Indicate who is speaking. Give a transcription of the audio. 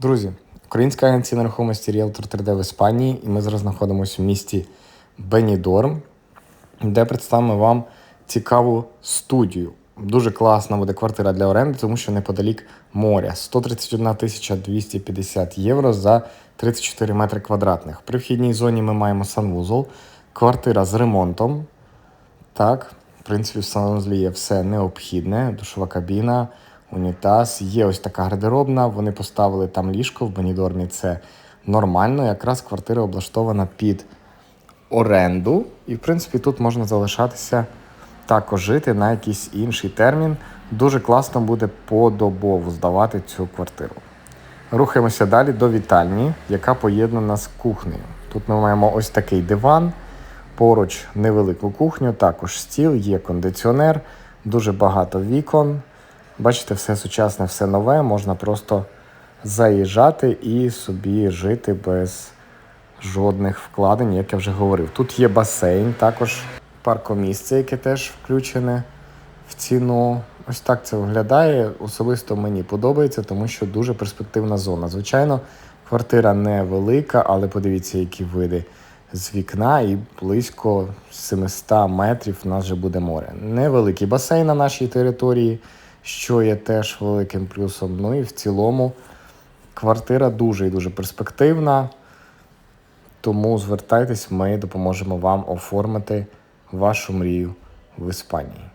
Speaker 1: Друзі, українська агенція нерухомості Realtor 3D в Іспанії, і ми зараз знаходимося в місті Бенідорм, де представимо вам цікаву студію. Дуже класна буде квартира для оренди, тому що неподалік моря. 131 тисяча 250 євро за 34 метри квадратних. При вхідній зоні ми маємо санвузол, квартира з ремонтом. Так, в принципі, в санузлі є все необхідне: душова кабіна, унітаз. Є ось така гардеробна. Вони поставили там ліжко в Бенідормі. Це нормально. Якраз квартира облаштована під оренду. І, в принципі, тут можна залишатися також жити на якийсь інший термін. Дуже класно буде подобово здавати цю квартиру. Рухаємося далі до вітальні, яка поєднана з кухнею. Тут ми маємо ось такий диван, поруч невелику кухню, також стіл, є кондиціонер, дуже багато вікон. Бачите, все сучасне, все нове, можна просто заїжджати і собі жити без жодних вкладень, як я вже говорив. Тут є басейн, також паркомісце, яке теж включене в ціну. Ось так це виглядає. Особисто мені подобається, тому що дуже перспективна зона. Звичайно, квартира невелика, але подивіться, які види з вікна, і близько 700 метрів у нас вже буде море. Невеликий басейн на нашій території, що є теж великим плюсом. Ну і в цілому квартира дуже і дуже перспективна. Тому звертайтесь, ми допоможемо вам оформити вашу мрію в Іспанії.